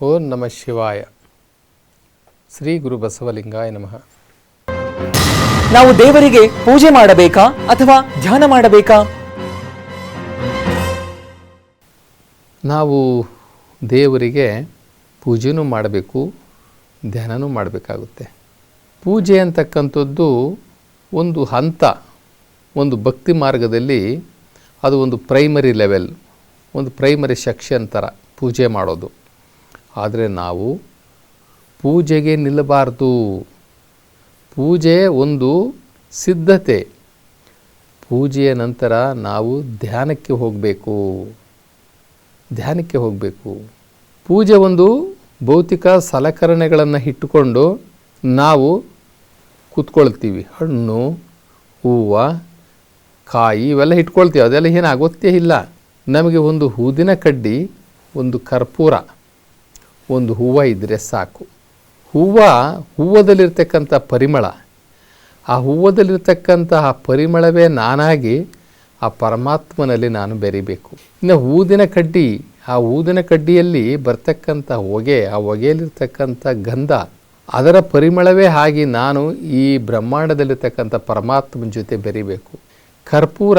ಓಂ ನಮಃ ಶಿವಾಯ. ಶ್ರೀ ಗುರು ಬಸವಲಿಂಗಾಯ ನಮಃ. ನಾವು ದೇವರಿಗೆ ಪೂಜೆ ಮಾಡಬೇಕಾ ಅಥವಾ ಧ್ಯಾನ ಮಾಡಬೇಕಾ? ನಾವು ದೇವರಿಗೆ ಪೂಜೆನೂ ಮಾಡಬೇಕು ಧ್ಯಾನನೂ ಮಾಡಬೇಕಾಗುತ್ತೆ. ಪೂಜೆ ಅಂತಕ್ಕಂಥದ್ದು ಒಂದು ಹಂತ ಒಂದು ಭಕ್ತಿ ಮಾರ್ಗದಲ್ಲಿ ಅದು ಒಂದು ಪ್ರೈಮರಿ ಲೆವೆಲ್ ಒಂದು ಪ್ರೈಮರಿ ಸೆಕ್ಷನ್ ಥರ ಪೂಜೆ ಮಾಡೋದು. ಆದರೆ ನಾವು ಪೂಜೆಗೆ ನಿಲ್ಲಬಾರದು. ಪೂಜೆ ಒಂದು ಸಿದ್ಧತೆ. ಪೂಜೆಯ ನಂತರ ನಾವು ಧ್ಯಾನಕ್ಕೆ ಹೋಗಬೇಕು. ಧ್ಯಾನಕ್ಕೆ ಹೋಗಬೇಕು. ಪೂಜೆ ಒಂದು ಭೌತಿಕ ಸಲಕರಣೆಗಳನ್ನು ಇಟ್ಟುಕೊಂಡು ನಾವು ಕೂತ್ಕೊಳ್ತೀವಿ. ಹಣ್ಣು, ಹೂವು, ಕಾಯಿ ಇವೆಲ್ಲ ಇಟ್ಕೊಳ್ತೀವಿ. ಅದೆಲ್ಲ ಏನು ಅಗತ್ಯ ಇಲ್ಲ. ನಮಗೆ ಒಂದು ಊದಿನ ಕಡ್ಡಿ, ಒಂದು ಕರ್ಪೂರ. ಒಂದು ಹೂವು ಇದ್ದರೆ ಸಾಕು. ಹೂವು ಹೂವದಲ್ಲಿರ್ತಕ್ಕಂಥ ಪರಿಮಳ. ಆ ಹೂವದಲ್ಲಿರ್ತಕ್ಕಂತಹ ಪರಿಮಳವೇ ನಾನಾಗಿ ಆ ಪರಮಾತ್ಮನಲ್ಲಿ ನಾನು ಬೆರಿಬೇಕು. ಇನ್ನು ಊದಿನ ಕಡ್ಡಿ, ಆ ಊದಿನ ಕಡ್ಡಿಯಲ್ಲಿ ಬರ್ತಕ್ಕಂಥ ಹೊಗೆ, ಆ ಹೊಗೆಯಲ್ಲಿರ್ತಕ್ಕಂಥ ಗಂಧ, ಅದರ ಪರಿಮಳವೇ ಆಗಿ ನಾನು ಈ ಬ್ರಹ್ಮಾಂಡದಲ್ಲಿರ್ತಕ್ಕಂಥ ಪರಮಾತ್ಮನ ಜೊತೆ ಬೆರಿಬೇಕು. ಕರ್ಪೂರ,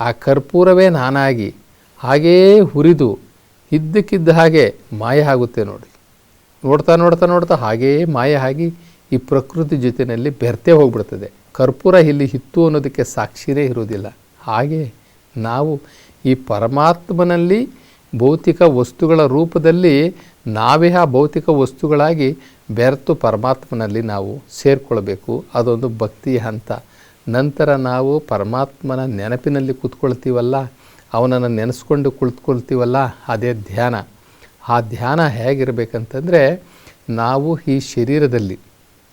ಆ ಕರ್ಪೂರವೇ ನಾನಾಗಿ ಹಾಗೆಯೇ ಹುರಿದು ಇದ್ದಕ್ಕಿದ್ದ ಹಾಗೆ ಮಾಯ ಆಗುತ್ತೆ ನೋಡಿ. ನೋಡ್ತಾ ನೋಡ್ತಾ ನೋಡ್ತಾ ಹಾಗೆಯೇ ಮಾಯ ಆಗಿ ಈ ಪ್ರಕೃತಿ ಜೊತೆಯಲ್ಲಿ ಬೆರ್ತೆ ಹೋಗ್ಬಿಡ್ತದೆ. ಕರ್ಪೂರ ಇಲ್ಲಿ ಹಿತ್ತು ಅನ್ನೋದಕ್ಕೆ ಸಾಕ್ಷಿರೇ ಇರುವುದಿಲ್ಲ. ಹಾಗೆ ನಾವು ಈ ಪರಮಾತ್ಮನಲ್ಲಿ ಭೌತಿಕ ವಸ್ತುಗಳ ರೂಪದಲ್ಲಿ ನಾವೇ ಆ ಭೌತಿಕ ವಸ್ತುಗಳಾಗಿ ಬೆರೆತು ಪರಮಾತ್ಮನಲ್ಲಿ ನಾವು ಸೇರಿಕೊಳ್ಬೇಕು. ಅದೊಂದು ಭಕ್ತಿಯ ಹಂತ. ನಂತರ ನಾವು ಪರಮಾತ್ಮನ ನೆನಪಿನಲ್ಲಿ ಕೂತ್ಕೊಳ್ತೀವಲ್ಲ? ಅವನನ್ನು ನೆನೆಸ್ಕೊಂಡು ಕುಳಿತುಕೊಳ್ತೀವಲ್ಲ ಅದೇ ಧ್ಯಾನ. ಆ ಧ್ಯಾನ ಹೇಗಿರಬೇಕಂತಂದರೆ, ನಾವು ಈ ಶರೀರದಲ್ಲಿ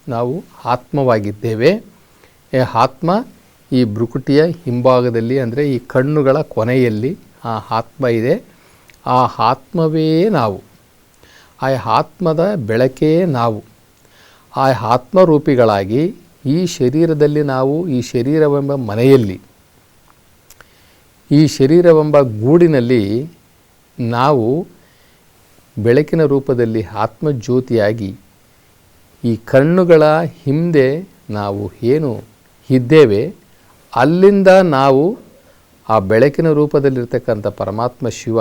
ನಾವು ಆತ್ಮವಾಗಿದ್ದೇವೆ. ಆತ್ಮ ಈ ಭ್ರುಕುಟಿಯ ಹಿಂಭಾಗದಲ್ಲಿ, ಅಂದರೆ ಈ ಕಣ್ಣುಗಳ ಕೊನೆಯಲ್ಲಿ ಆ ಆತ್ಮ ಇದೆ. ಆ ಆತ್ಮವೇ ನಾವು. ಆ ಆತ್ಮದ ಬೆಳಕೇ ನಾವು. ಆ ಆತ್ಮರೂಪಿಗಳಾಗಿ ಈ ಶರೀರದಲ್ಲಿ ನಾವು ಈ ಶರೀರವೆಂಬ ಮನೆಯಲ್ಲಿ ಈ ಶರೀರವೆಂಬ ಗೂಡಿನಲ್ಲಿ ನಾವು ಬೆಳಕಿನ ರೂಪದಲ್ಲಿ ಆತ್ಮಜ್ಯೋತಿಯಾಗಿ ಈ ಕಣ್ಣುಗಳ ಹಿಂದೆ ನಾವು ಏನು ಇದ್ದೇವೆ, ಅಲ್ಲಿಂದ ನಾವು ಆ ಬೆಳಕಿನ ರೂಪದಲ್ಲಿರ್ತಕ್ಕಂಥ ಪರಮಾತ್ಮ ಶಿವ,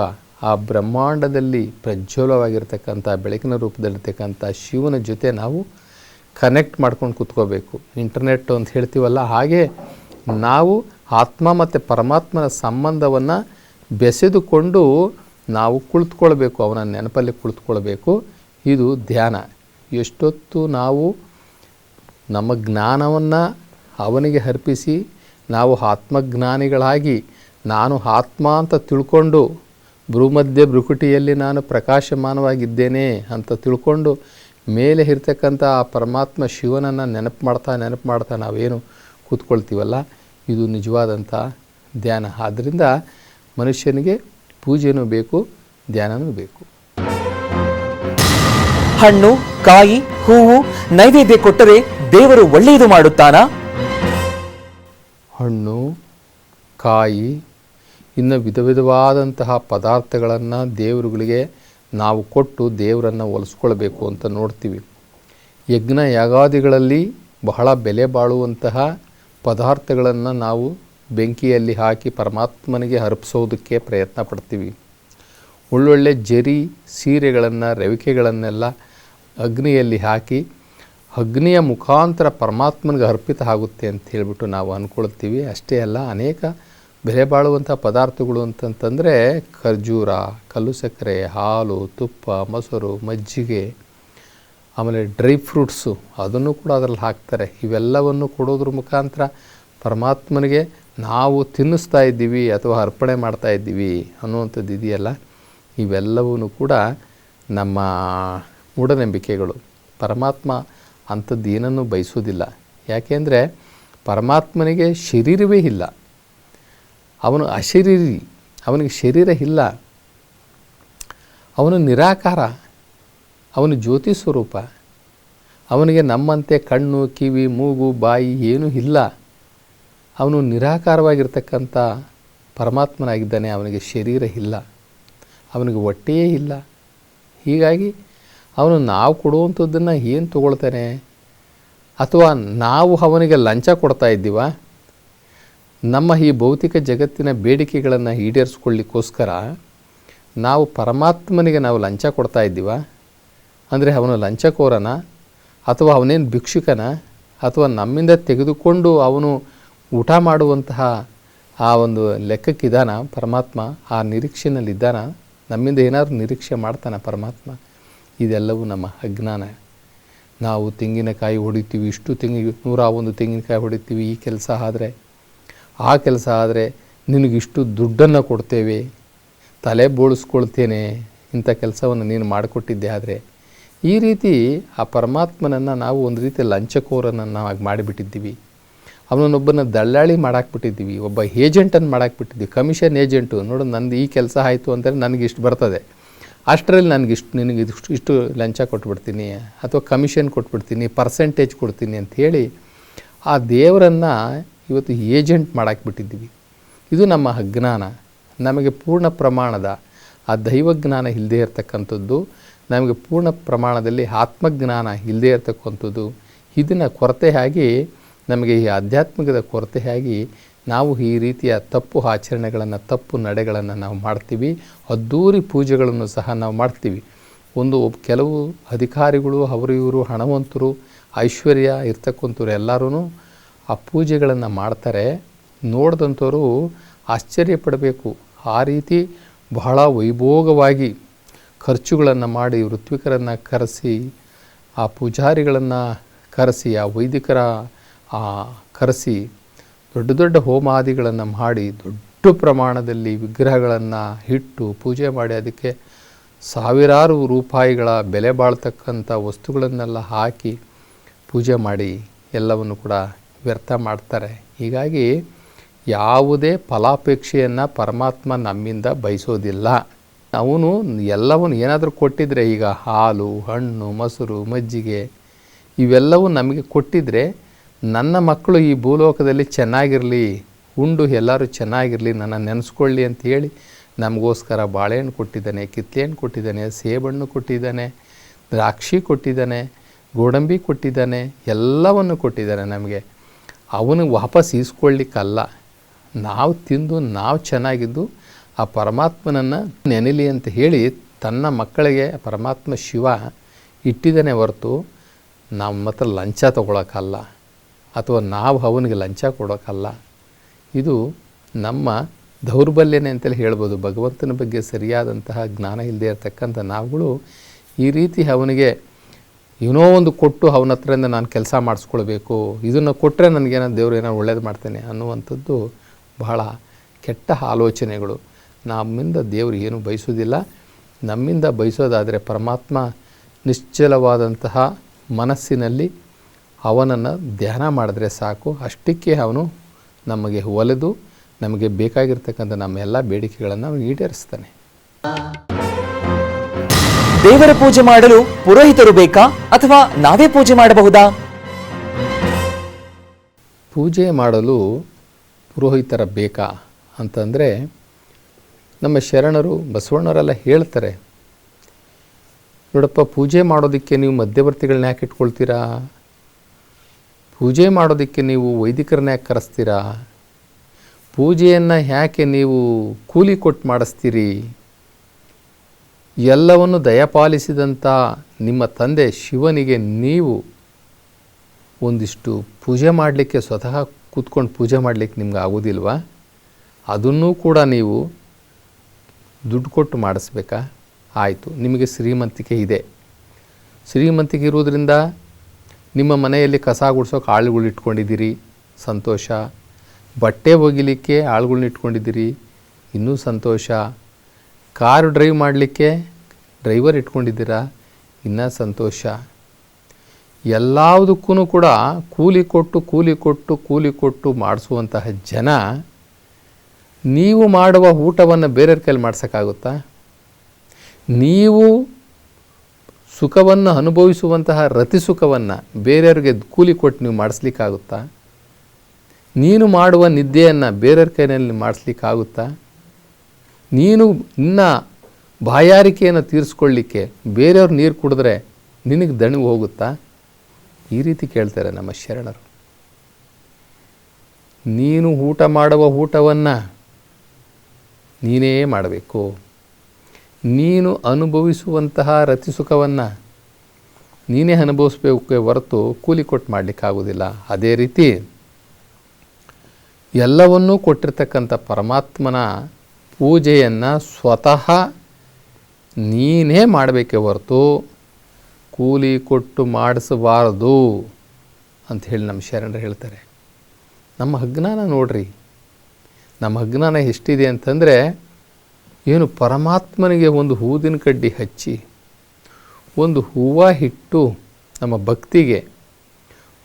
ಆ ಬ್ರಹ್ಮಾಂಡದಲ್ಲಿ ಪ್ರಜ್ವಲವಾಗಿರ್ತಕ್ಕಂಥ, ಬೆಳಕಿನ ರೂಪದಲ್ಲಿರ್ತಕ್ಕಂಥ ಶಿವನ ಜೊತೆ ನಾವು ಕನೆಕ್ಟ್ ಮಾಡ್ಕೊಂಡು ಕೂತ್ಕೋಬೇಕು. ಇಂಟರ್ನೆಟ್ ಅಂತ ಹೇಳ್ತೀವಲ್ಲ, ಹಾಗೆ ನಾವು ಆತ್ಮ ಮತ್ತು ಪರಮಾತ್ಮನ ಸಂಬಂಧವನ್ನು ಬೆಸೆದುಕೊಂಡು ನಾವು ಕುಳಿತುಕೊಳ್ಬೇಕು, ಅವನ ನೆನಪಲ್ಲಿ ಕುಳಿತುಕೊಳ್ಬೇಕು. ಇದು ಧ್ಯಾನ. ಎಷ್ಟೊತ್ತು ನಾವು ನಮ್ಮ ಜ್ಞಾನವನ್ನು ಅವನಿಗೆ ಅರ್ಪಿಸಿ, ನಾವು ಆತ್ಮಜ್ಞಾನಿಗಳಾಗಿ, ನಾನು ಆತ್ಮ ಅಂತ ತಿಳ್ಕೊಂಡು, ಭ್ರೂಮಧ್ಯ ಭ್ರುಕುಟಿಯಲ್ಲಿ ನಾನು ಪ್ರಕಾಶಮಾನವಾಗಿದ್ದೇನೆ ಅಂತ ತಿಳ್ಕೊಂಡು, ಮೇಲೆ ಇರ್ತಕ್ಕಂಥ ಆ ಪರಮಾತ್ಮ ಶಿವನನ್ನು ನೆನಪು ಮಾಡ್ತಾ ನೆನಪು ಮಾಡ್ತಾ ನಾವೇನು ಕೂತ್ಕೊಳ್ತೀವಲ್ಲ ಇದು ನಿಜವಾದಂಥ ಧ್ಯಾನ. ಆದ್ದರಿಂದ ಮನುಷ್ಯನಿಗೆ ಪೂಜೆನೂ ಬೇಕು ಧ್ಯಾನನೂ ಬೇಕು. ಹಣ್ಣು ಕಾಯಿ ಹೂವು ನೈವೇದ್ಯ ಕೊಟ್ಟರೆ ದೇವರು ಒಳ್ಳೆಯದು ಮಾಡುತ್ತಾನ? ಹಣ್ಣು ಕಾಯಿ ಇನ್ನು ವಿಧ ವಿಧವಾದಂತಹ ಪದಾರ್ಥಗಳನ್ನು ದೇವರುಗಳಿಗೆ ನಾವು ಕೊಟ್ಟು ದೇವರನ್ನು ಒಲಿಸ್ಕೊಳ್ಬೇಕು ಅಂತ ನೋಡ್ತೀವಿ. ಯಜ್ಞ ಯಾಗಾದಿಗಳಲ್ಲಿ ಬಹಳ ಬೆಲೆ ಬಾಳುವಂತಹ ಪದಾರ್ಥಗಳನ್ನು ನಾವು ಬೆಂಕಿಯಲ್ಲಿ ಹಾಕಿ ಪರಮಾತ್ಮನಿಗೆ ಅರ್ಪಿಸೋದಕ್ಕೆ ಪ್ರಯತ್ನ ಪಡ್ತೀವಿ. ಒಳ್ಳೊಳ್ಳೆ ಜರಿ ಸೀರೆಗಳನ್ನು, ರವಿಕೆಗಳನ್ನೆಲ್ಲ ಅಗ್ನಿಯಲ್ಲಿ ಹಾಕಿ ಅಗ್ನಿಯ ಮುಖಾಂತರ ಪರಮಾತ್ಮನಿಗೆ ಅರ್ಪಿತ ಆಗುತ್ತೆ ಅಂತ ಹೇಳಿಬಿಟ್ಟು ನಾವು ಅಂದ್ಕೊಳ್ತೀವಿ ಅಷ್ಟೇ ಅಲ್ಲ, ಅನೇಕ ಬೆಲೆ ಬಾಳುವಂಥ ಪದಾರ್ಥಗಳು ಅಂತಂತಂದರೆ ಖರ್ಜೂರ, ಕಲ್ಲು ಸಕ್ಕರೆ, ಹಾಲು, ತುಪ್ಪ, ಮೊಸರು, ಮಜ್ಜಿಗೆ ಆಮೇಲೆ ಡ್ರೈ ಫ್ರೂಟ್ಸು ಅದನ್ನು ಕೂಡ ಅದರಲ್ಲಿ ಹಾಕ್ತಾರೆ. ಇವೆಲ್ಲವನ್ನು ಕೊಡೋದ್ರ ಮುಖಾಂತರ ಪರಮಾತ್ಮನಿಗೆ ನಾವು ತಿನ್ನಿಸ್ತಾ ಇದ್ದೀವಿ ಅಥವಾ ಅರ್ಪಣೆ ಮಾಡ್ತಾ ಇದ್ದೀವಿ ಅನ್ನುವಂಥದ್ದು ಇದೆಯಲ್ಲ? ಇವೆಲ್ಲವೂ ಕೂಡ ನಮ್ಮ ಮೂಢನಂಬಿಕೆಗಳು. ಪರಮಾತ್ಮ ಅಂಥದ್ದು ಏನನ್ನು ಬಯಸೋದಿಲ್ಲ. ಯಾಕೆಂದರೆ ಪರಮಾತ್ಮನಿಗೆ ಶರೀರವೇ ಇಲ್ಲ. ಅವನು ಅಶರೀರಿ. ಅವನಿಗೆ ಶರೀರ ಇಲ್ಲ. ಅವನು ನಿರಾಕಾರ. ಅವನು ಜ್ಯೋತಿ ಸ್ವರೂಪ. ಅವನಿಗೆ ನಮ್ಮಂತೆ ಕಣ್ಣು, ಕಿವಿ, ಮೂಗು, ಬಾಯಿ ಏನೂ ಇಲ್ಲ. ಅವನು ನಿರಾಕಾರವಾಗಿರ್ತಕ್ಕಂಥ ಪರಮಾತ್ಮನಾಗಿದ್ದಾನೆ, ಅವನಿಗೆ ಶರೀರ ಇಲ್ಲ. ಅವನಿಗೆ ಹೊಟ್ಟೆಯೇ ಇಲ್ಲ. ಹೀಗಾಗಿ ಅವನು ನಾವು ಕೊಡುವಂಥದ್ದನ್ನು ಏನು ತಗೊಳ್ತಾನೆ? ಅಥವಾ ನಾವು ಅವನಿಗೆ ಲಂಚ ಕೊಡ್ತಾ ಇದ್ದೀವ? ನಮ್ಮ ಈ ಭೌತಿಕ ಜಗತ್ತಿನ ಬೇಡಿಕೆಗಳನ್ನು ಈಡೇರಿಸ್ಕೊಳ್ಳಿಕ್ಕೋಸ್ಕರ ನಾವು ಪರಮಾತ್ಮನಿಗೆ ನಾವು ಲಂಚ ಕೊಡ್ತಾ ಇದ್ದೀವ? ಅಂದರೆ ಅವನು ಲಂಚಕೋರನ ಅಥವಾ ಅವನೇನು ಭಿಕ್ಷುಕನ ಅಥವಾ ನಮ್ಮಿಂದ ತೆಗೆದುಕೊಂಡು ಅವನು ಊಟ ಮಾಡುವಂತಹ ಆ ಒಂದು ಲೆಕ್ಕಕ್ಕಿದ್ದಾನ ಪರಮಾತ್ಮ, ಆ ನಿರೀಕ್ಷೆಯಲ್ಲಿದ್ದಾನ ನಮ್ಮಿಂದ ಏನಾದರೂ ನಿರೀಕ್ಷೆ ಮಾಡ್ತಾನೆ ಪರಮಾತ್ಮ, ಇದೆಲ್ಲವೂ ನಮ್ಮ ಅಜ್ಞಾನ. ನಾವು ತೆಂಗಿನಕಾಯಿ ಹೊಡಿತೀವಿ, ಇಷ್ಟು ತೆಂಗಿ, ನೂರ ಒಂದು ತೆಂಗಿನಕಾಯಿ ಹೊಡಿತೀವಿ, ಈ ಕೆಲಸ ಆದರೆ, ಆ ಕೆಲಸ ಆದರೆ ನಿನಗಿಷ್ಟು ದುಡ್ಡನ್ನು ಕೊಡ್ತೇವೆ, ತಲೆ ಬೋಳಿಸ್ಕೊಳ್ತೇನೆ ಇಂಥ ಕೆಲಸವನ್ನು ನೀನು ಮಾಡಿಕೊಟ್ಟಿದ್ದೆ ಆದರೆ ಈ ರೀತಿ ಆ ಪರಮಾತ್ಮನನ್ನು ನಾವು ಒಂದು ರೀತಿ ಲಂಚಕೋರನ್ನು ನಾವು ಮಾಡಿಬಿಟ್ಟಿದ್ದೀವಿ. ಅವನನ್ನೊಬ್ಬನ ದಳ್ಳಾಳಿ ಮಾಡಾಕ್ಬಿಟ್ಟಿದ್ದೀವಿ, ಒಬ್ಬ ಏಜೆಂಟನ್ನು ಮಾಡಾಕ್ಬಿಟ್ಟಿದ್ದೀವಿ, ಕಮಿಷನ್ ಏಜೆಂಟು. ನೋಡು, ನಂದು ಈ ಕೆಲಸ ಆಯಿತು ಅಂದರೆ ನನಗೆ ಇಷ್ಟು ಬರ್ತದೆ. ಅಷ್ಟರಲ್ಲಿ ನನಗಿಷ್ಟು ನಿನಗೆ ಇಷ್ಟು ಇಷ್ಟು ಲಂಚ ಕೊಟ್ಬಿಡ್ತೀನಿ ಅಥವಾ ಕಮಿಷನ್ ಕೊಟ್ಬಿಡ್ತೀನಿ, ಪರ್ಸೆಂಟೇಜ್ ಕೊಡ್ತೀನಿ ಅಂತ ಹೇಳಿ ಆ ದೇವರನ್ನು ಇವತ್ತು ಏಜೆಂಟ್ ಮಾಡಾಕ್ಬಿಟ್ಟಿದ್ದೀವಿ. ಇದು ನಮ್ಮ ಅಜ್ಞಾನ. ನಮಗೆ ಪೂರ್ಣ ಪ್ರಮಾಣದ ಆ ದೈವಜ್ಞಾನ ಇಲ್ಲದೇ ಇರತಕ್ಕಂಥದ್ದು. ನಮಗೆ ಪೂರ್ಣ ಪ್ರಮಾಣದಲ್ಲಿ ಆತ್ಮಜ್ಞಾನ ಇಲ್ಲದೇ ಇರತಕ್ಕಂಥದ್ದು. ಇದನ್ನ ಕೊರತೆಯಾಗಿ, ನಮಗೆ ಈ ಆಧ್ಯಾತ್ಮಿಕದ ಕೊರತೆಯಾಗಿ ನಾವು ಈ ರೀತಿಯ ತಪ್ಪು ಆಚರಣೆಗಳನ್ನು, ತಪ್ಪು ನಡೆಗಳನ್ನು ನಾವು ಮಾಡ್ತೀವಿ. ಅದ್ದೂರಿ ಪೂಜೆಗಳನ್ನು ಸಹ ನಾವು ಮಾಡ್ತೀವಿ. ಒಂದು ಕೆಲವು ಅಧಿಕಾರಿಗಳು, ಅವರು ಇವರು ಹಣವಂತರು, ಐಶ್ವರ್ಯ ಇರ್ತಕ್ಕಂಥವ್ರು ಎಲ್ಲರೂ ಆ ಪೂಜೆಗಳನ್ನು ಮಾಡ್ತಾರೆ. ನೋಡಿದಂಥವ್ರು ಆಶ್ಚರ್ಯಪಡಬೇಕು. ಆ ರೀತಿ ಬಹಳ ವೈಭೋಗವಾಗಿ ಖರ್ಚುಗಳನ್ನು ಮಾಡಿ ಋತ್ವಿಕರನ್ನು ಕರೆಸಿ, ಆ ಪೂಜಾರಿಗಳನ್ನು ಕರೆಸಿ, ಆ ವೈದಿಕರ, ಆ ಕರೆಸಿ ದೊಡ್ಡ ದೊಡ್ಡ ಹೋಮಾದಿಗಳನ್ನು ಮಾಡಿ ದೊಡ್ಡ ಪ್ರಮಾಣದಲ್ಲಿ ವಿಗ್ರಹಗಳನ್ನು ಇಟ್ಟು ಪೂಜೆ ಮಾಡಿ ಅದಕ್ಕೆ ಸಾವಿರಾರು ರೂಪಾಯಿಗಳ ಬೆಲೆ ಬಾಳ್ತಕ್ಕಂಥ ವಸ್ತುಗಳನ್ನೆಲ್ಲ ಹಾಕಿ ಪೂಜೆ ಮಾಡಿ ಎಲ್ಲವನ್ನು ಕೂಡ ವ್ಯರ್ಥ ಮಾಡ್ತಾರೆ. ಹೀಗಾಗಿ ಯಾವುದೇ ಫಲಾಪೇಕ್ಷೆಯನ್ನು ಪರಮಾತ್ಮ ನಮ್ಮಿಂದ ಬಯಸೋದಿಲ್ಲ. ಅವನು ಎಲ್ಲವನ್ನು ಏನಾದರೂ ಕೊಟ್ಟಿದ್ರೆ, ಈಗ ಹಾಲು, ಹಣ್ಣು, ಮೊಸರು, ಮಜ್ಜಿಗೆ, ಇವೆಲ್ಲವೂ ನಮಗೆ ಕೊಟ್ಟಿದ್ರೆ ನನ್ನ ಮಕ್ಕಳು ಈ ಭೂಲೋಕದಲ್ಲಿ ಚೆನ್ನಾಗಿರಲಿ, ಉಂಡು ಎಲ್ಲರೂ ಚೆನ್ನಾಗಿರಲಿ, ನನ್ನ ನೆನೆಸ್ಕೊಳ್ಳಿ ಅಂತ ಹೇಳಿ ನಮಗೋಸ್ಕರ ಬಾಳೆಹಣ್ಣು ಕೊಟ್ಟಿದ್ದಾನೆ ಕಿತ್ಲೆಹಣ್ಣು ಕೊಟ್ಟಿದ್ದಾನೆ, ಸೇಬಣ್ಣು ಕೊಟ್ಟಿದ್ದಾನೆ, ದ್ರಾಕ್ಷಿ ಕೊಟ್ಟಿದ್ದಾನೆ, ಗೋಡಂಬಿ ಕೊಟ್ಟಿದ್ದಾನೆ, ಎಲ್ಲವನ್ನು ಕೊಟ್ಟಿದ್ದಾನೆ ನಮಗೆ. ಅವನು ವಾಪಸ್ ಈಸ್ಕೊಳ್ಳಿಕ್ಕಲ್ಲ. ನಾವು ತಿಂದು ನಾವು ಚೆನ್ನಾಗಿದ್ದು ಆ ಪರಮಾತ್ಮನನ್ನು ನೆನೆಲಿ ಅಂತ ಹೇಳಿ ತನ್ನ ಮಕ್ಕಳಿಗೆ ಪರಮಾತ್ಮ ಶಿವ ಇಟ್ಟಿದ್ದಾನೆ ಹೊರತು ನಮ್ಮ ಹತ್ರ ಲಂಚ ತಗೊಳಕ್ಕಲ್ಲ ಅಥವಾ ನಾವು ಅವನಿಗೆ ಲಂಚ ಕೊಡೋಕ್ಕಲ್ಲ ಇದು ನಮ್ಮ ದೌರ್ಬಲ್ಯನೇ ಅಂತೇಳಿ ಹೇಳ್ಬೋದು. ಭಗವಂತನ ಬಗ್ಗೆ ಸರಿಯಾದಂತಹ ಜ್ಞಾನ ಇಲ್ಲದೆ ಇರತಕ್ಕಂಥ ನಾವುಗಳು ಈ ರೀತಿ ಅವನಿಗೆ ಏನೋ ಒಂದು ಕೊಟ್ಟು ಅವನ ಹತ್ರದಿಂದ ನಾನು ಕೆಲಸ ಮಾಡಿಸ್ಕೊಳ್ಬೇಕು. ಇದನ್ನು ಕೊಟ್ಟರೆ ನನಗೇನೋ ದೇವ್ರು ಏನೋ ಒಳ್ಳೇದು ಮಾಡ್ತೇನೆ ಅನ್ನುವಂಥದ್ದು ಬಹಳ ಕೆಟ್ಟ ಆಲೋಚನೆಗಳು. ನಮ್ಮಿಂದ ದೇವರು ಏನು ಬಯಸೋದಿಲ್ಲ ನಮ್ಮಿಂದ ಬಯಸೋದಾದರೆ ಪರಮಾತ್ಮ ನಿಶ್ಚಲವಾದಂತಹ ಮನಸ್ಸಿನಲ್ಲಿ ಅವನನ್ನು ಧ್ಯಾನ ಮಾಡಿದ್ರೆ ಸಾಕು. ಅಷ್ಟಕ್ಕೆ ಅವನು ನಮಗೆ ಒಲೆದು ನಮಗೆ ಬೇಕಾಗಿರ್ತಕ್ಕಂಥ ನಮ್ಮ ಎಲ್ಲ ಬೇಡಿಕೆಗಳನ್ನು ಅವನು ಈಡೇರಿಸ್ತಾನೆ. ದೇವರ ಪೂಜೆ ಮಾಡಲು ಪುರೋಹಿತರು ಬೇಕಾ ಅಥವಾ ನಾವೇ ಪೂಜೆ ಮಾಡಬಹುದಾ? ಪೂಜೆ ಮಾಡಲು ಪುರೋಹಿತರ ಬೇಕಾ ಅಂತಂದರೆ ನಮ್ಮ ಶರಣರು ಬಸವಣ್ಣರೆಲ್ಲ ಹೇಳ್ತಾರೆ, ನೋಡಪ್ಪ, ಪೂಜೆ ಮಾಡೋದಕ್ಕೆ ನೀವು ಮಧ್ಯವರ್ತಿಗಳನ್ನ ಯಾಕೆ ಇಟ್ಕೊಳ್ತೀರಾ? ಪೂಜೆ ಮಾಡೋದಕ್ಕೆ ನೀವು ವೈದಿಕರನ್ನ ಯಾಕೆ ಕರೆಸ್ತೀರಾ? ಪೂಜೆಯನ್ನು ಯಾಕೆ ನೀವು ಕೂಲಿ ಕೊಟ್ಟು ಮಾಡಿಸ್ತೀರಿ? ಎಲ್ಲವನ್ನು ದಯಪಾಲಿಸಿದಂಥ ನಿಮ್ಮ ತಂದೆ ಶಿವನಿಗೆ ನೀವು ಒಂದಿಷ್ಟು ಪೂಜೆ ಮಾಡಲಿಕ್ಕೆ ಸ್ವತಃ ಕೂತ್ಕೊಂಡು ಪೂಜೆ ಮಾಡಲಿಕ್ಕೆ ನಿಮ್ಗೆ ಆಗೋದಿಲ್ವಾ? ಅದನ್ನೂ ಕೂಡ ನೀವು ದುಡ್ಡು ಕೊಟ್ಟು ಮಾಡಿಸ್ಬೇಕಾ? ಆಯಿತು, ನಿಮಗೆ ಶ್ರೀಮಂತಿಕೆ ಇದೆ. ಶ್ರೀಮಂತಿಕೆ ಇರುವುದರಿಂದ ನಿಮ್ಮ ಮನೆಯಲ್ಲಿ ಕಸ ಗುಡಿಸೋಕೆ ಆಳುಗಳು ಇಟ್ಕೊಂಡಿದ್ದೀರಿ, ಸಂತೋಷ. ಬಟ್ಟೆ ಒಗಿಲಿಕ್ಕೆ ಆಳುಗಳನ್ನ ಇಟ್ಕೊಂಡಿದ್ದೀರಿ, ಇನ್ನೂ ಸಂತೋಷ. ಕಾರು ಡ್ರೈವ್ ಮಾಡಲಿಕ್ಕೆ ಡ್ರೈವರ್ ಇಟ್ಕೊಂಡಿದ್ದೀರಾ, ಇನ್ನೂ ಸಂತೋಷ. ಎಲ್ಲದಕ್ಕೂ ಕೂಡ ಕೂಲಿ ಕೊಟ್ಟು ಕೂಲಿ ಕೊಟ್ಟು ಕೂಲಿ ಕೊಟ್ಟು ಮಾಡಿಸುವಂತಹ ಜನ ನೀವು ಮಾಡುವ ಊಟವನ್ನು ಬೇರೆಯವ್ರ ಕೈಲಿ ಮಾಡ್ಸೋಕ್ಕಾಗುತ್ತಾ? ನೀವು ಸುಖವನ್ನು ಅನುಭವಿಸುವಂತಹ ರತಿ ಸುಖವನ್ನು ಬೇರೆಯವ್ರಿಗೆ ಕೂಲಿ ಕೊಟ್ಟು ನೀವು ಮಾಡಿಸ್ಲಿಕ್ಕಾಗುತ್ತಾ? ನೀನು ಮಾಡುವ ನಿದ್ದೆಯನ್ನು ಬೇರೆಯವ್ರ ಕೈನಲ್ಲಿ ಮಾಡಿಸ್ಲಿಕ್ಕಾಗುತ್ತಾ? ನೀನು ನಿನ್ನ ಬಾಯಾರಿಕೆಯನ್ನು ತೀರಿಸ್ಕೊಳ್ಳಿಕ್ಕೆ ಬೇರೆಯವ್ರು ನೀರು ಕುಡಿದ್ರೆ ನಿನಗೆ ದಣಿವು ಹೋಗುತ್ತಾ? ಈ ರೀತಿ ಕೇಳ್ತಾರೆ ನಮ್ಮ ಶರಣರು. ನೀನು ಊಟ ಮಾಡುವ ಊಟವನ್ನು ನೀನೇ ಮಾಡಬೇಕು. ನೀನು ಅನುಭವಿಸುವಂತಹ ರತಿಸುಖವನ್ನು ನೀನೇ ಅನುಭವಿಸ್ಬೇಕೆ ಹೊರತು ಕೂಲಿ ಕೊಟ್ಟು ಮಾಡಲಿಕ್ಕಾಗೋದಿಲ್ಲ ಅದೇ ರೀತಿ ಎಲ್ಲವನ್ನೂ ಕೊಟ್ಟಿರ್ತಕ್ಕಂಥ ಪರಮಾತ್ಮನ ಪೂಜೆಯನ್ನು ಸ್ವತಃ ನೀನೇ ಮಾಡಬೇಕೆ ಹೊರತು ಕೂಲಿ ಕೊಟ್ಟು ಮಾಡಿಸಬಾರದು ಅಂತ ಹೇಳಿ ನಮ್ಮ ಶರಣರು ಹೇಳ್ತಾರೆ. ನಮ್ಮ ಅಜ್ಞಾನ ನೋಡ್ರಿ. ನಮ್ಮ ಅಜ್ಞಾನ ಎಷ್ಟಿದೆ ಅಂತಂದರೆ, ಏನು ಪರಮಾತ್ಮನಿಗೆ ಒಂದು ಹೂದಿನ ಕಡ್ಡಿ ಹಚ್ಚಿ, ಒಂದು ಹೂವು ಇಟ್ಟು ನಮ್ಮ ಭಕ್ತಿಗೆ,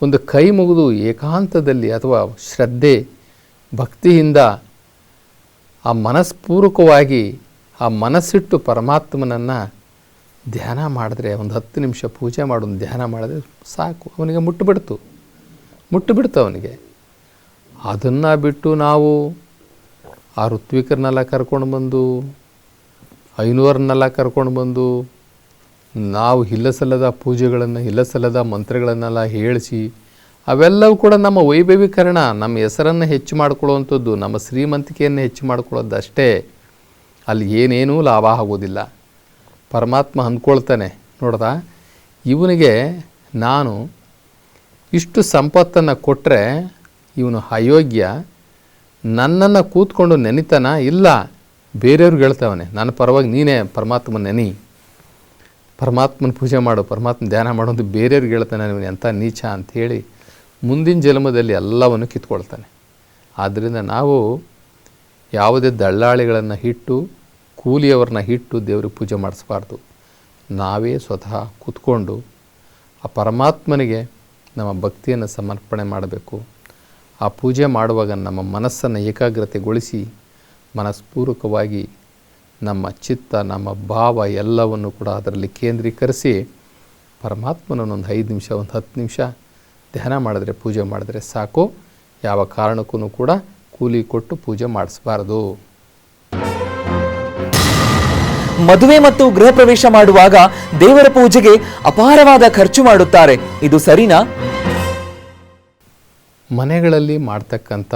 ಒಂದು ಕೈ ಮುಗಿದು ಏಕಾಂತದಲ್ಲಿ ಅಥವಾ ಶ್ರದ್ಧೆ, ಭಕ್ತಿಯಿಂದ ಆ ಮನಸ್ಪೂರ್ವಕವಾಗಿ ಆ ಮನಸ್ಸಿಟ್ಟು ಪರಮಾತ್ಮನನ್ನು ಧ್ಯಾನ ಮಾಡಿದ್ರೆ, ಒಂದು ಹತ್ತು ನಿಮಿಷ ಪೂಜೆ ಮಾಡೋದು ಧ್ಯಾನ ಮಾಡಿದ್ರೆ ಸಾಕು. ಅವನಿಗೆ ಮುಟ್ಟುಬಿಡ್ತು ಮುಟ್ಟುಬಿಡ್ತು ಅವನಿಗೆ. ಅದನ್ನು ಬಿಟ್ಟು ನಾವು ಆ ಋತ್ವಿಕರನ್ನೆಲ್ಲ ಕರ್ಕೊಂಡು ಬಂದು, ಐನೂರನ್ನೆಲ್ಲ ಕರ್ಕೊಂಡು ಬಂದು, ನಾವು ಇಲ್ಲಸಲ್ಲದ ಪೂಜೆಗಳನ್ನು ಇಲ್ಲಸಲ್ಲದ ಮಂತ್ರಗಳನ್ನೆಲ್ಲ ಹೇಳಿಸಿ, ಅವೆಲ್ಲವೂ ಕೂಡ ನಮ್ಮ ವೈಭವೀಕರಣ, ನಮ್ಮ ಹೆಸರನ್ನು ಹೆಚ್ಚು ಮಾಡ್ಕೊಳ್ಳುವಂಥದ್ದು, ನಮ್ಮ ಶ್ರೀಮಂತಿಕೆಯನ್ನು ಹೆಚ್ಚು ಮಾಡ್ಕೊಳ್ಳೋದು ಅಷ್ಟೇ ಅಲ್ಲಿ ಏನೇನೂ ಲಾಭ ಆಗೋದಿಲ್ಲ. ಪರಮಾತ್ಮ ಅಂದ್ಕೊಳ್ತಾನೆ, ನೋಡ್ದ? ಇವನಿಗೆ ನಾನು ಇಷ್ಟು ಸಂಪತ್ತನ್ನು ಕೊಟ್ಟರೆ ಇವನು ಅಯೋಗ್ಯ ನನ್ನನ್ನು ಕೂತ್ಕೊಂಡು ನೆನಿತಾನ ಇಲ್ಲ, ಬೇರೆಯವ್ರಿಗೆ ಹೇಳ್ತಾವನೆ ನನ್ನ ಪರವಾಗಿ ನೀನೇ ಪರಮಾತ್ಮ ನೆನಿ. ಪರಮಾತ್ಮನ ಪೂಜೆ ಮಾಡು ಪರಮಾತ್ಮ ಧ್ಯಾನ ಮಾಡು ಅಂತ ಬೇರೆಯವ್ರಿಗೆ ಹೇಳ್ತಾನೆ ನೀವು ಎಂಥ ನೀಚ ಅಂಥೇಳಿ ಮುಂದಿನ ಜನ್ಮದಲ್ಲಿ ಎಲ್ಲವನ್ನು ಕಿತ್ಕೊಳ್ತಾನೆ. ಆದ್ದರಿಂದ ನಾವು ಯಾವುದೇ ದಳ್ಳಾಳಿಗಳನ್ನು ಹಿಟ್ಟು, ಕೂಲಿಯವ್ರನ್ನ ಹಿಟ್ಟು ದೇವ್ರಿಗೆ ಪೂಜೆ ಮಾಡಿಸ್ಬಾರ್ದು. ನಾವೇ ಸ್ವತಃ ಕೂತ್ಕೊಂಡು ಆ ಪರಮಾತ್ಮನಿಗೆ ನಮ್ಮ ಭಕ್ತಿಯನ್ನು ಸಮರ್ಪಣೆ ಮಾಡಬೇಕು. ಆ ಪೂಜೆ ಮಾಡುವಾಗ ನಮ್ಮ ಮನಸ್ಸನ್ನು ಏಕಾಗ್ರತೆಗೊಳಿಸಿ ಮನಸ್ಪೂರ್ವಕವಾಗಿ ನಮ್ಮ ಚಿತ್ತ, ನಮ್ಮ ಭಾವ ಎಲ್ಲವನ್ನು ಕೂಡ ಅದರಲ್ಲಿ ಕೇಂದ್ರೀಕರಿಸಿ ಪರಮಾತ್ಮನನ್ನು ಒಂದು ಐದು ನಿಮಿಷ, ಒಂದು ಹತ್ತು ನಿಮಿಷ ಧ್ಯಾನ ಮಾಡಿದ್ರೆ, ಪೂಜೆ ಮಾಡಿದ್ರೆ ಸಾಕು. ಯಾವ ಕಾರಣಕ್ಕೂ ಕೂಡ ಕೂಲಿ ಕೊಟ್ಟು ಪೂಜೆ ಮಾಡಿಸಬಾರದು. ಮದುವೆ ಮತ್ತು ಗೃಹ ಪ್ರವೇಶ ಮಾಡುವಾಗ ದೇವರ ಪೂಜೆಗೆ ಅಪಾರವಾದ ಖರ್ಚು ಮಾಡುತ್ತಾರೆ. ಇದು ಸರಿನಾ? ಮನೆಗಳಲ್ಲಿ ಮಾಡ್ತಕ್ಕಂಥ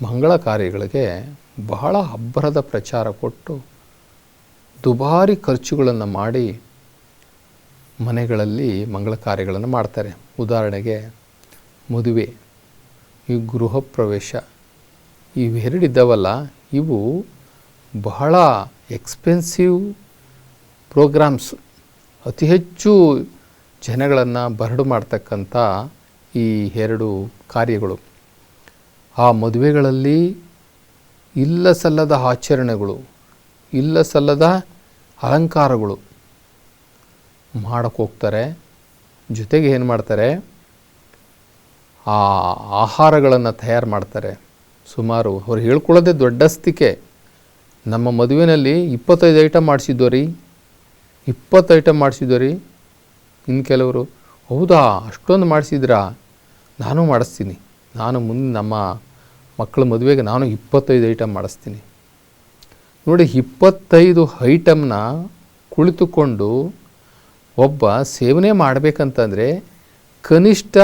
ಮಂಗಳ ಕಾರ್ಯಗಳಿಗೆ ಬಹಳ ಅಬ್ಬರದ ಪ್ರಚಾರ ಕೊಟ್ಟು ದುಬಾರಿ ಖರ್ಚುಗಳನ್ನು ಮಾಡಿ ಮನೆಗಳಲ್ಲಿ ಮಂಗಳ ಕಾರ್ಯಗಳನ್ನು ಮಾಡ್ತಾರೆ. ಉದಾಹರಣೆಗೆ ಮದುವೆ, ಈ ಗೃಹ ಪ್ರವೇಶ ಇವೆರಡಿದ್ದಾವಲ್ಲ, ಇವು ಬಹಳ ಎಕ್ಸ್ಪೆನ್ಸಿವ್ ಪ್ರೋಗ್ರಾಮ್ಸ್ ಅತಿ ಹೆಚ್ಚು ಜನಗಳನ್ನು ಬರಡು ಮಾಡ್ತಕ್ಕಂಥ ಈ ಎರಡು ಕಾರ್ಯಗಳು. ಆ ಮದುವೆಗಳಲ್ಲಿ ಇಲ್ಲ ಸಲ್ಲದ ಆಚರಣೆಗಳು ಇಲ್ಲ ಸಲ್ಲದ ಅಲಂಕಾರಗಳು ಮಾಡೋಕ್ಕೋಗ್ತಾರೆ ಜೊತೆಗೆ ಏನು ಮಾಡ್ತಾರೆ? ಆ ಆಹಾರಗಳನ್ನು ತಯಾರು ಮಾಡ್ತಾರೆ. ಸುಮಾರು ಅವ್ರು ಹೇಳ್ಕೊಳ್ಳೋದೇ ದೊಡ್ಡಸ್ತಿಕೆ ನಮ್ಮ ಮದುವೆಯಲ್ಲಿ ಇಪ್ಪತ್ತೈದು ಐಟಮ್ ಮಾಡಿಸಿದ್ದೋ ರೀ? ಇಪ್ಪತ್ತು ಐಟಮ್ ಮಾಡಿಸಿದ್ದೋ ರೀ? ಇನ್ನು ಕೆಲವರು, ಹೌದಾ, ಅಷ್ಟೊಂದು ಮಾಡಿಸಿದ್ರಾ? ನಾನು ಮಾಡಿಸ್ತೀನಿ. ನಾನು ಮುಂದೆ ನಮ್ಮ ಮಕ್ಕಳ ಮದುವೆಗೆ ನಾನು ಇಪ್ಪತ್ತೈದು ಐಟಮ್ ಮಾಡಿಸ್ತೀನಿ. ನೋಡಿ, ಇಪ್ಪತ್ತೈದು ಐಟಮ್ನ ಕುಳಿತುಕೊಂಡು ಒಬ್ಬ ಸೇವನೆ ಮಾಡಬೇಕಂತಂದರೆ ಕನಿಷ್ಠ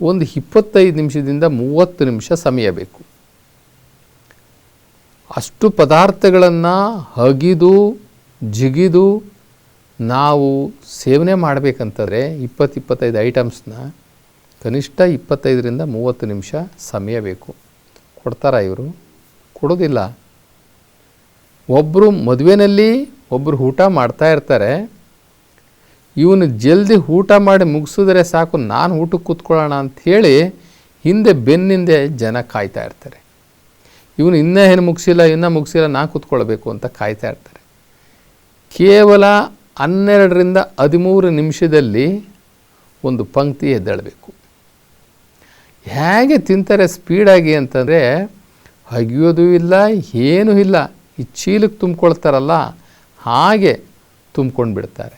ಒಂದು ಇಪ್ಪತ್ತೈದು ನಿಮಿಷದಿಂದ ಮೂವತ್ತು ನಿಮಿಷ ಸಮಯ ಬೇಕು. ಅಷ್ಟು ಪದಾರ್ಥಗಳನ್ನು ಹಗಿದು ಜಿಗಿದು ನಾವು ಸೇವನೆ ಮಾಡಬೇಕಂತಂದರೆ ಇಪ್ಪತ್ತಿಪ್ಪತ್ತೈದು ಐಟಮ್ಸ್ನ ಕನಿಷ್ಠ ಇಪ್ಪತ್ತೈದರಿಂದ ಮೂವತ್ತು ನಿಮಿಷ ಸಮಯ ಬೇಕು. ಕೊಡ್ತಾರ ಇವರು? ಕೊಡೋದಿಲ್ಲ. ಒಬ್ಬರು ಮದುವೆನಲ್ಲಿ ಒಬ್ಬರು ಊಟ ಮಾಡ್ತಾ ಇರ್ತಾರೆ. ಇವನು ಜಲ್ದಿ ಊಟ ಮಾಡಿ ಮುಗಿಸಿದ್ರೆ ಸಾಕು, ನಾನು ಊಟಕ್ಕೆ ಕೂತ್ಕೊಳ್ಳೋಣ ಅಂಥೇಳಿ ಹಿಂದೆ ಬೆನ್ನಿಂದೆ ಜನ ಕಾಯ್ತಾ ಇರ್ತಾರೆ. ಇವನು ಇನ್ನೂ ಏನು ಮುಗಿಸಿಲ್ಲ, ಇನ್ನೂ ಮುಗಿಸಿಲ್ಲ, ನಾನು ಕೂತ್ಕೊಳ್ಬೇಕು ಅಂತ ಕಾಯ್ತಾ ಇರ್ತಾರೆ. ಕೇವಲ ಹನ್ನೆರಡರಿಂದ ಹದಿಮೂರು ನಿಮಿಷದಲ್ಲಿ ಒಂದು ಪಂಕ್ತಿ ಎದ್ದೇಳಬೇಕು. ಹೇಗೆ ತಿಂತಾರೆ ಸ್ಪೀಡಾಗಿ ಅಂತಂದರೆ, ಅಗಿಯೋದು ಇಲ್ಲ, ಏನೂ ಇಲ್ಲ. ಈ ಚೀಲಕ್ಕೆ ತುಂಬ್ಕೊಳ್ತಾರಲ್ಲ, ಹಾಗೆ ತುಂಬ್ಕೊಂಡು ಬಿಡ್ತಾರೆ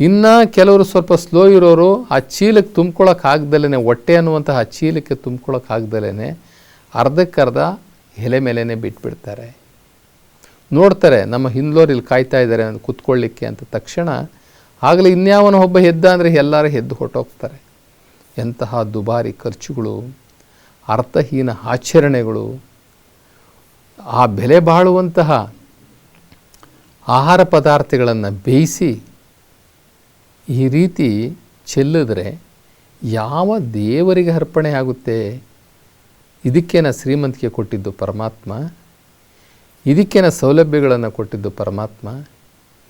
ಇನ್ನು ಕೆಲವರು ಸ್ವಲ್ಪ ಸ್ಲೋ ಇರೋರು, ಆ ಚೀಲಕ್ಕೆ ತುಂಬ್ಕೊಳ್ಳೋಕ್ಕಾಗ್ದಲೇ ಹೊಟ್ಟೆ ಅನ್ನುವಂತಹ ಆ ಚೀಲಕ್ಕೆ ತುಂಬ್ಕೊಳ್ಳೋಕ್ಕಾಗ್ದಲೇ ಅರ್ಧಕ್ಕರ್ಧ ಎಲೆ ಮೇಲೇ ಬಿಟ್ಬಿಡ್ತಾರೆ. ನೋಡ್ತಾರೆ, ನಮ್ಮ ಹಿಂದ್ಲೋರು ಇಲ್ಲಿ ಕಾಯ್ತಾ ಇದ್ದಾರೆ ಕುತ್ಕೊಳ್ಳಿಕ್ಕೆ ಅಂತ ತಕ್ಷಣ, ಆಗಲೇ ಇನ್ಯಾವನೋ ಒಬ್ಬ ಎದ್ದ ಅಂದರೆ ಎಲ್ಲರೂ ಎದ್ದು ಹೊರಟೋಗ್ತಾರೆ. ಎಂತಹ ದುಬಾರಿ ಖರ್ಚುಗಳು, ಅರ್ಥಹೀನ ಆಚರಣೆಗಳು, ಆ ಬೆಲೆ ಬಾಳುವಂತಹ ಆಹಾರ ಪದಾರ್ಥಗಳನ್ನು ಬೇಯಿಸಿ ಈ ರೀತಿ ಚೆಲ್ಲಿದ್ರೆ ಯಾವ ದೇವರಿಗೆ ಅರ್ಪಣೆ ಆಗುತ್ತೆ? ಇದಕ್ಕೇನ ಶ್ರೀಮಂತಿಕೆ ಕೊಟ್ಟಿದ್ದು ಪರಮಾತ್ಮ? ಇದಕ್ಕೇನ ಸೌಲಭ್ಯಗಳನ್ನು ಕೊಟ್ಟಿದ್ದು ಪರಮಾತ್ಮ?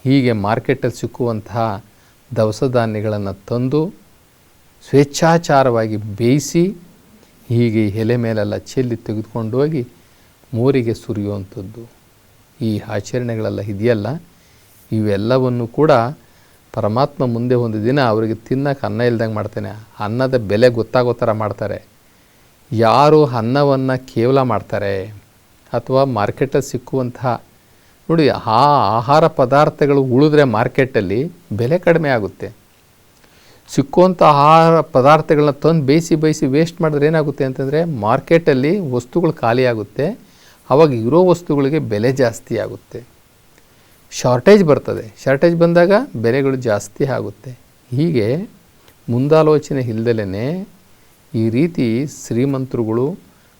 ಹೀಗೆ ಮಾರ್ಕೆಟಲ್ಲಿ ಸಿಕ್ಕುವಂತಹ ದವಸ ಧಾನ್ಯಗಳನ್ನು ತಂದು ಸ್ವೇಚ್ಛಾಚಾರವಾಗಿ ಬೇಯಿಸಿ ಹೀಗೆ ಎಲೆ ಮೇಲೆಲ್ಲ ಚೆಲ್ಲಿ ತೆಗೆದುಕೊಂಡು ಹೋಗಿ ಮೋರಿಗೆ ಸುರಿಯುವಂಥದ್ದು. ಈ ಆಚರಣೆಗಳೆಲ್ಲ ಇದೆಯಲ್ಲ? ಇವೆಲ್ಲವನ್ನು ಕೂಡ ಪರಮಾತ್ಮ ಮುಂದೆ ಒಂದು ದಿನ ಅವರಿಗೆ ತಿನ್ನಕ್ಕೆ ಅನ್ನ ಇಲ್ದಂಗೆ ಮಾಡ್ತಾನೆ. ಅನ್ನದ ಬೆಲೆ ಗೊತ್ತಾಗೋ ಥರ ಮಾಡ್ತಾರೆ. ಯಾರು ಅನ್ನವನ್ನು ಕೇವಲ ಮಾಡ್ತಾರೆ ಅಥವಾ ಮಾರ್ಕೆಟಲ್ಲಿ ಸಿಕ್ಕುವಂತಹ ನೋಡಿ, ಆ ಆಹಾರ ಪದಾರ್ಥಗಳು ಉಳಿದ್ರೆ ಮಾರ್ಕೆಟಲ್ಲಿ ಬೆಲೆ ಕಡಿಮೆ ಆಗುತ್ತೆ. ಸಿಕ್ಕುವಂಥ ಆಹಾರ ಪದಾರ್ಥಗಳನ್ನ ತಂದು ಬೇಯಿಸಿ ಬೇಯಿಸಿ ವೇಸ್ಟ್ ಮಾಡಿದ್ರೆ ಏನಾಗುತ್ತೆ ಅಂತಂದರೆ ಮಾರ್ಕೆಟಲ್ಲಿ ವಸ್ತುಗಳು ಖಾಲಿಯಾಗುತ್ತೆ ಆವಾಗ ಇರೋ ವಸ್ತುಗಳಿಗೆ ಬೆಲೆ ಜಾಸ್ತಿ ಆಗುತ್ತೆ. ಶಾರ್ಟೇಜ್ ಬರ್ತದೆ. ಶಾರ್ಟೇಜ್ ಬಂದಾಗ ಬೆಲೆಗಳು ಜಾಸ್ತಿ ಆಗುತ್ತೆ. ಹೀಗೆ ಮುಂದಾಲೋಚನೆ ಇಲ್ದಲೇ ಈ ರೀತಿ ಶ್ರೀಮಂತರುಗಳು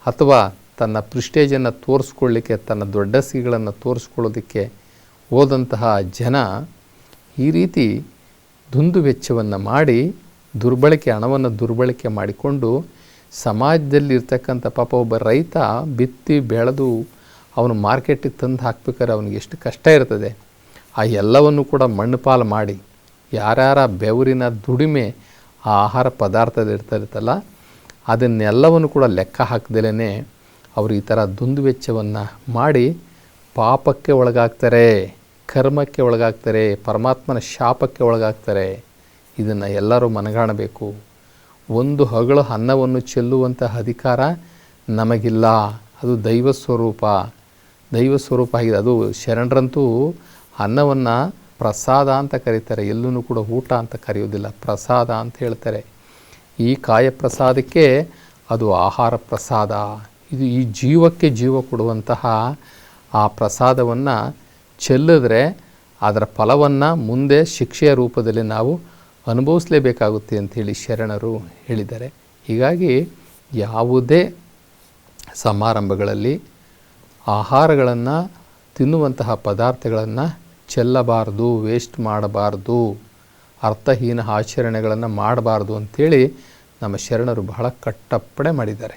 ಅಥವಾ ತನ್ನ ಪ್ರಿಸ್ಟೇಜನ್ನು ತೋರಿಸ್ಕೊಳ್ಳಿಕ್ಕೆ, ತನ್ನ ದೊಡ್ಡಸಿಗಳನ್ನು ತೋರಿಸ್ಕೊಳ್ಳೋದಕ್ಕೆ ಹೋದಂತಹ ಜನ ಈ ರೀತಿ ದುಂದು ವೆಚ್ಚವನ್ನು ಮಾಡಿ, ದುರ್ಬಳಕೆ, ಹಣವನ್ನು ದುರ್ಬಳಕೆ ಮಾಡಿಕೊಂಡು ಸಮಾಜದಲ್ಲಿರ್ತಕ್ಕಂಥ ಪಾಪ ಒಬ್ಬ ರೈತ ಬಿತ್ತಿ ಬೆಳೆದು ಅವನು ಮಾರ್ಕೆಟಿಗೆ ತಂದು ಹಾಕ್ಬೇಕಾದ್ರೆ ಅವನಿಗೆ ಎಷ್ಟು ಕಷ್ಟ ಇರ್ತದೆ. ಆ ಎಲ್ಲವನ್ನು ಕೂಡ ಮಣ್ಣು ಪಾಲು ಮಾಡಿ, ಯಾರ್ಯಾರ ಬೆವರಿನ ದುಡಿಮೆ ಆ ಆಹಾರ ಪದಾರ್ಥದಲ್ಲಿರ್ತಿರುತ್ತಲ್ಲ ಅದನ್ನೆಲ್ಲವನ್ನು ಕೂಡ ಲೆಕ್ಕ ಹಾಕ್ದಲೇ ಅವರು ಈ ಥರ ದುಂದು ವೆಚ್ಚವನ್ನು ಮಾಡಿ ಪಾಪಕ್ಕೆ ಒಳಗಾಗ್ತಾರೆ. ಕರ್ಮಕ್ಕೆ ಒಳಗಾಗ್ತಾರೆ, ಪರಮಾತ್ಮನ ಶಾಪಕ್ಕೆ ಒಳಗಾಗ್ತಾರೆ, ಇದನ್ನು ಎಲ್ಲರೂ ಮನಗಾಣಬೇಕು. ಒಂದು ಹಗಳು ಅನ್ನವನ್ನು ಚೆಲ್ಲುವಂತಹ ಅಧಿಕಾರ ನಮಗಿಲ್ಲ. ಅದು ದೈವ ಸ್ವರೂಪ. ದೈವ ಸ್ವರೂಪ ಆಗಿದೆ. ಅದು ಶರಣರಂತೂ ಅನ್ನವನ್ನು ಪ್ರಸಾದ ಅಂತ ಕರೀತಾರೆ. ಎಲ್ಲೂ ಕೂಡ ಊಟ ಅಂತ ಕರೆಯೋದಿಲ್ಲ ಪ್ರಸಾದ ಅಂತ ಹೇಳ್ತಾರೆ. ಈ ಕಾಯ ಪ್ರಸಾದಕ್ಕೆ ಅದು ಆಹಾರ ಪ್ರಸಾದ. ಇದು ಈ ಜೀವಕ್ಕೆ ಜೀವ ಕೊಡುವಂತಹ ಆ ಪ್ರಸಾದವನ್ನು ಚೆಲ್ಲಿದ್ರೆ ಅದರ ಫಲವನ್ನು ಮುಂದೆ ಶಿಕ್ಷೆಯ ರೂಪದಲ್ಲಿ ನಾವು ಅನುಭವಿಸಲೇಬೇಕಾಗುತ್ತೆ ಅಂಥೇಳಿ ಶರಣರು ಹೇಳಿದ್ದಾರೆ. ಹೀಗಾಗಿ ಯಾವುದೇ ಸಮಾರಂಭಗಳಲ್ಲಿ ಆಹಾರಗಳನ್ನು, ತಿನ್ನುವಂತಹ ಪದಾರ್ಥಗಳನ್ನು ಚೆಲ್ಲಬಾರ್ದು ವೇಸ್ಟ್ ಮಾಡಬಾರ್ದು, ಅರ್ಥಹೀನ ಆಚರಣೆಗಳನ್ನು ಮಾಡಬಾರ್ದು ಅಂಥೇಳಿ ನಮ್ಮ ಶರಣರು ಬಹಳ ಕಟ್ಟಪ್ಪಣೆ ಮಾಡಿದ್ದಾರೆ.